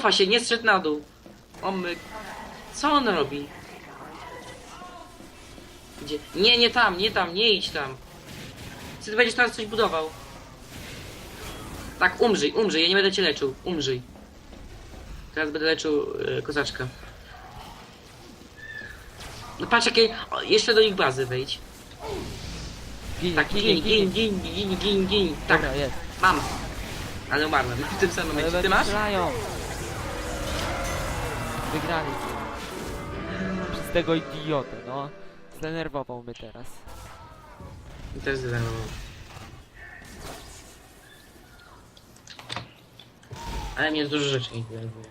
Cofa się, nie zszedł na dół. O my... Co on robi? Gdzie? Nie, nie tam, nie tam, nie idź tam. Ty będziesz teraz coś budował. Tak, umrzyj, umrzyj, ja nie będę cię leczył. Umrzyj. Teraz będę leczył e, kozaczka. No patrz jakie... O, jeszcze do ich bazy wejdź. Gin, Tak, gin, gin, gin. gin, gin, gin, gin. Tak, Dobra, jest. mam. Ale umarłem w tym samym momencie. Ty masz? strzelają. Wygrali. Przez tego idiotę, no. Zdenerwował mnie teraz. I też zdenerwował. Ale mnie dużo rzeczy nie denerwuje.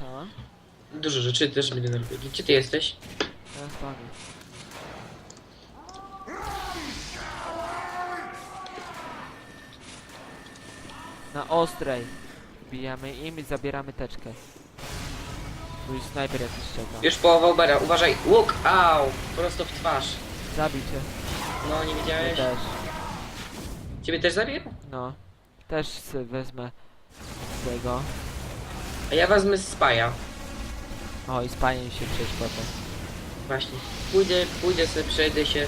Co? Dużo rzeczy też mnie denerwuje. Gdzie ty jesteś? Teraz panie. Na ostrej. Bijamy im i zabieramy teczkę. Już snajper jakiś czeka. Już połowa Ubera, uważaj. Łuk, au! Prosto w twarz. Zabił cię. No, nie Ja widziałeś? też. Ciebie też zabiję? No. Też se wezmę tego. A ja wezmę Spaja. O i spajem się przejść potem. Właśnie. Pójdę, pójdę sobie, przejdę się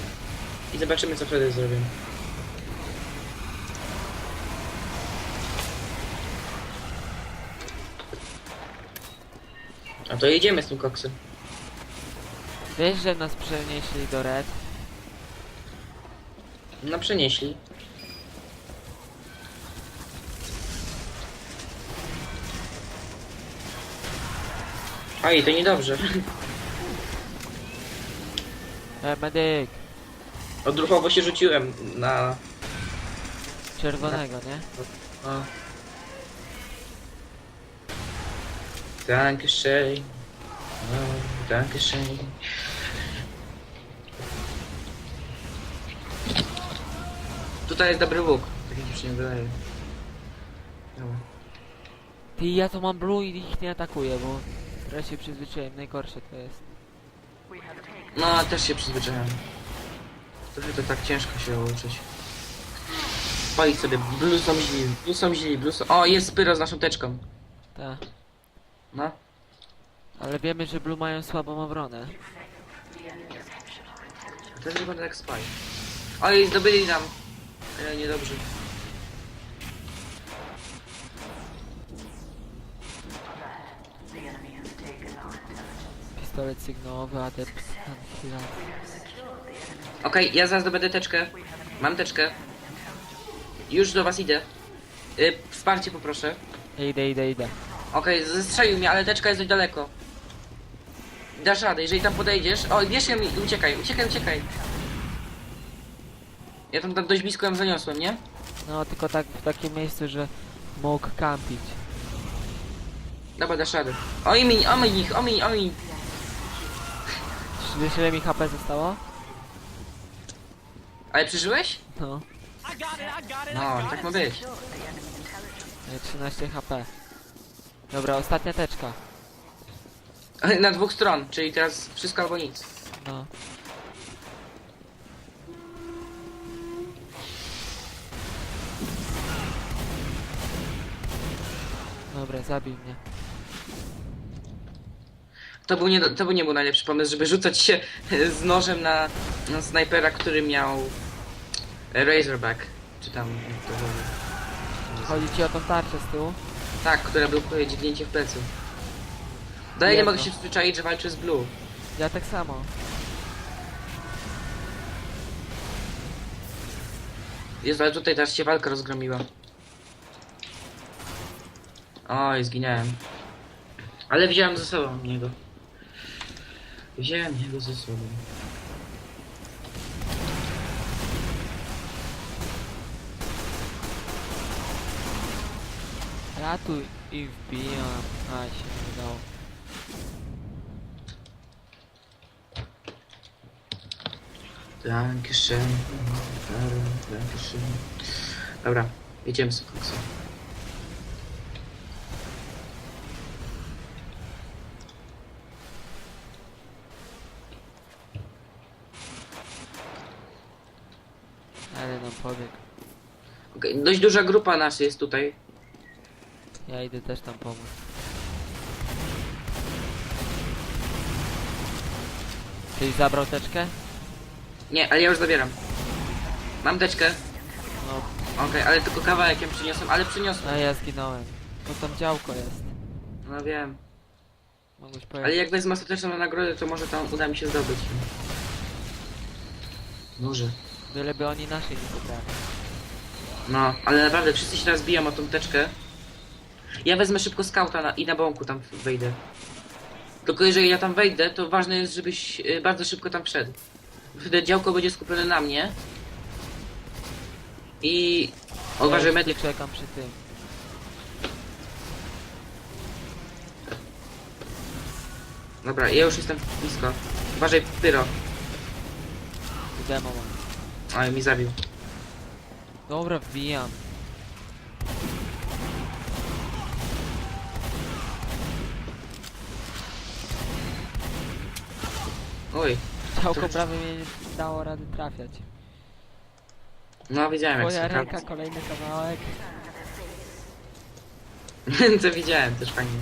i zobaczymy co wtedy zrobię. A to jedziemy z tym koksem. Wiesz, że nas przenieśli do Red? No przenieśli. Oj, to niedobrze. E, medyk! Odruchowo się rzuciłem na... Czerwonego, nie? Dankeschön. No, Dankeschön. Tutaj jest dobry łuk. Tak mi się nie wydaje. Dobra. Ty, ja to mam blue i ich nie atakuję, bo teraz się przyzwyczaiłem. Najgorsze to jest. No, też się przyzwyczaiłem. Trochę to tak ciężko się uczyć. Palić sobie, blue są źli, blue są źli, blue są... O, jest Spyro z naszą teczką. Tak. No. Ale wiemy, że blue mają słabą obronę. To jest wygląda jak spy. Oj, zdobyli nam. E, niedobrze. Pistolet sygnałowy, adept, antilat. Okej, ja zaraz dobędę teczkę. Mam teczkę. Już do was idę. Y, wsparcie poproszę. Idę, idę, idę. Okej, zestrzelił mnie, ale teczka jest dość daleko. Dasz radę, jeżeli tam podejdziesz. O, bierz ją i uciekaj, uciekaj, uciekaj. Ja tam tak dość blisko ją zaniosłem, nie? No, tylko tak w takim miejscu, że mógł kampić. Dobra, dasz radę. Omiń, omiń ich, omiń, omiń. Czy wiesz ile mi HP zostało? Ale przeżyłeś? No, No, tak ma być. e, 13 HP. Dobra, ostatnia teczka. Na dwóch stron, czyli teraz wszystko albo nic. No. Dobra, zabij mnie. To był, nie, to był nie był najlepszy pomysł, żeby rzucać się z nożem na, na snajpera, który miał Razorback. Czy tam to było. Chodzi ci o tą tarczę z tyłu? Tak, która blokuje dźgnięcie w plecy. Dalej nie Jedno. mogę się przyzwyczaić, że walczy z Blue. Ja tak samo. Jezu, ale tutaj teraz się walka rozgromiła. Oj, zginąłem. Ale wziąłem ze sobą niego. Wziąłem niego ze sobą. Ratuj i wbijam. A, się nie udało. Dankeschön. Dankeschön. Dobra, jedziemy z koksem. Ale nam pobiegł. Okej, dość duża grupa nas jest tutaj. Ja idę też tam pomóc. Tyś zabrał teczkę? Nie, ale ja już zabieram. Mam teczkę. No, Okej, ale tylko kawałek ją przyniosłem, ale przyniosłem. a ja zginąłem. Bo tam działko jest. No wiem. Mogłeś Ale jak wezmę ostateczną nagrodę, to może tam uda mi się zdobyć. Może. Byleby oni naszej nie pobrali. No, ale naprawdę wszyscy się teraz biją o tą teczkę. Ja wezmę szybko skauta na, i na bąku tam wejdę. Tylko jeżeli ja tam wejdę, to ważne jest, żebyś y, bardzo szybko tam wszedł. Wtedy działko będzie skupione na mnie. I... Uważaj, medyk. czekam przy tym. Dobra, ja już jestem blisko. Uważaj, pyro. Demo mam. Oj, mi zabił. Dobra, wbijam. Oj, Działko To- prawie mnie nie dało rady trafiać. no widziałem jak Moja ręka, kolejny kawałek. To widziałem też fajnie.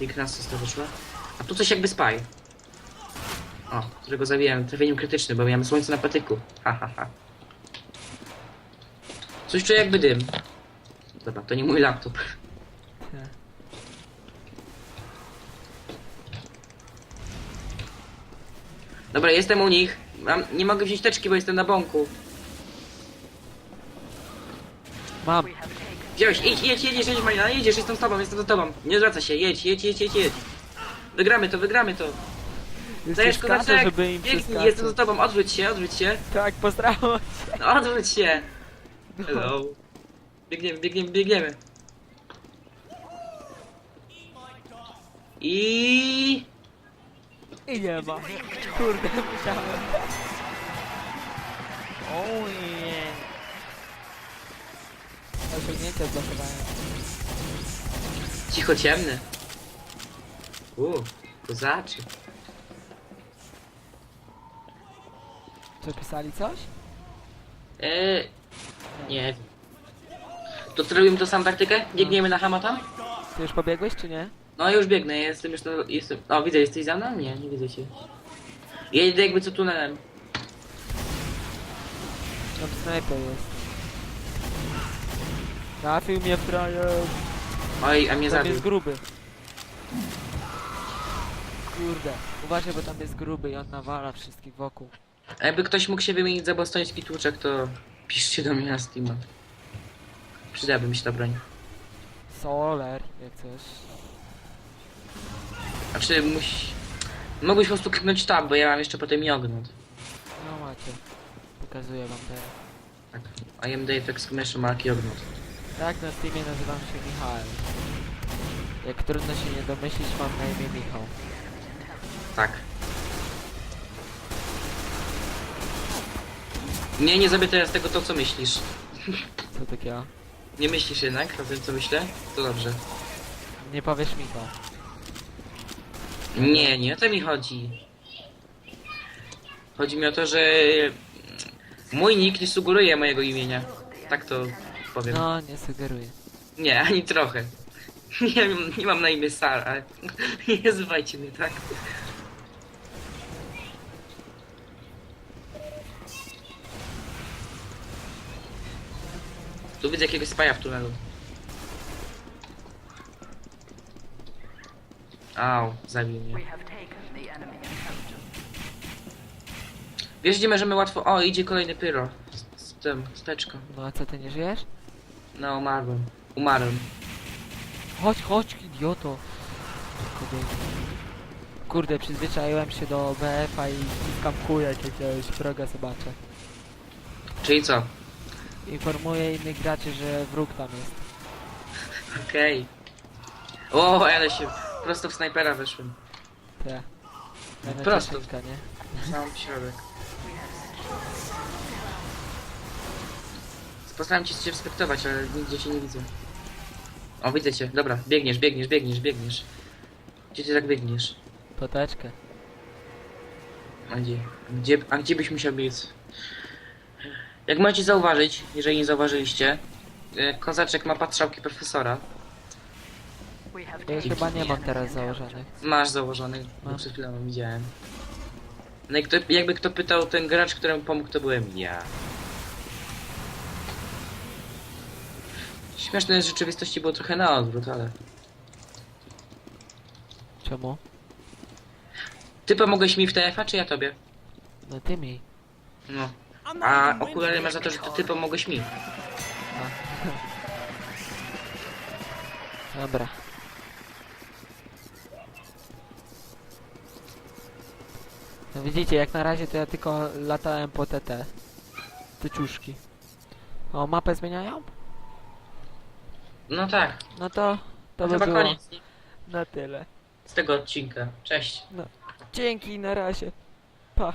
Piękna asysta wyszła. A tu coś jakby spaj. O, którego zabiłem trafieniem krytycznym, bo miałem słońce na patyku. Ha, ha, ha. Coś czuję jakby dym. Dobra, to nie mój laptop. Nie. Dobra, jestem u nich. Mam, nie mogę wziąć teczki, bo jestem na bąku. Mam. Wziąłeś, idź, jedź, jedziesz, jedź Marina, jedziesz, jestem z tobą, jestem za tobą. Nie zwraca się, jedź, jedź, jedź, jedź, jedź. Wygramy to, wygramy to. Dajesz Jesteś kozacek, kaczą, żeby im biegnij, jestem za tobą, odwróć się, odwróć się. Tak, pozdrawiam. No, odwróć się. Hello. Biegniemy, biegniemy, biegniemy. I... I nie ma. Kurde, musiałem. Ojej. Osiągnięcie odblokowałem. Cicho ciemny. Uuu, kozaczy. Co, pisali coś? Eee, nie wiem. To co robimy to sam taktykę? Biegniemy na hama tam? Ty już pobiegłeś, czy nie? No już biegnę, jestem już na, jestem... O, widzę, jesteś za mną? Nie, nie widzę cię. Jedę jakby co tunelem. Tam snajper jest. Trafił mnie frajer. Oj, a mnie Tam zabił. jest gruby. Kurde. Uważaj, bo tam jest gruby i on nawala wszystkich wokół. A jakby ktoś mógł się wymienić za bostoński tłuczek, to piszcie do mnie na Steama. Przydałaby mi się ta broń. Soler, jak coś. Znaczy, musi... Mógłbyś po prostu kliknąć tab, bo ja mam jeszcze potem jognąć. No macie. Pokazuję wam teraz. Tak. I am Dave exclamation mark jognąć. Tak, na Steamie nazywam się Michał. Jak trudno się nie domyślić, mam na imię Michał. Tak. Nie, nie zrobię teraz tego to, co myślisz. Co takiego? Nie myślisz jednak o tym, co myślę? To dobrze. Nie powiesz Michał. Nie, nie o to mi chodzi. Chodzi mi o to, że mój nick nie sugeruje mojego imienia. Tak to powiem. No, nie sugeruję. Nie, ani trochę. Nie, nie mam na imię Sara, nie nazywajcie mnie tak. Tu widzę jakiegoś spaja w tunelu. Au, zabił mnie. Wiesz gdzie możemy łatwo... O, idzie kolejny pyro. Z, z tym, z teczką. No a co, ty nie żyjesz? No, umarłem. Umarłem. Chodź, chodź, idioto. Kobieta. Kurde, przyzwyczaiłem się do BF-a i ściskam kół, jak jakiegoś wroga zobaczę. Czyli co? Informuję innych graczy, że wróg tam jest. Okej. O, ale się prosto w snajpera weszłem. Te. Fajna Prosto. cieszynka, nie? Sam w środek. Postaram się cię wspektować, ale nigdzie cię nie widzę. O, widzę cię. Dobra, biegniesz, biegniesz, biegniesz, biegniesz. Gdzie ty tak biegniesz? Poteczkę. A gdzie? Gdzie, a gdzie byś musiał biec? Jak możecie zauważyć, jeżeli nie zauważyliście, e, kozaczek ma patrzałki profesora. Ja chyba nie mam teraz założonych. Masz założony, bo Mam. przed chwilą widziałem. No i kto, jakby kto pytał, ten gracz, któremu pomógł, to byłem ja. Śmieszne jest, w rzeczywistości było trochę na odwrót, ale... Czemu? Ty pomogłeś mi w TF-a, czy ja tobie? No ty mi. No. A okulary masz za to, że to ty pomogłeś mi. Dobra. No widzicie, jak na razie to ja tylko latałem po TT. Tyczuszki. O, mapę zmieniają? No tak. No to... To To by chyba było koniec na tyle. z tego odcinka. Cześć. Dzięki, na razie. Pa.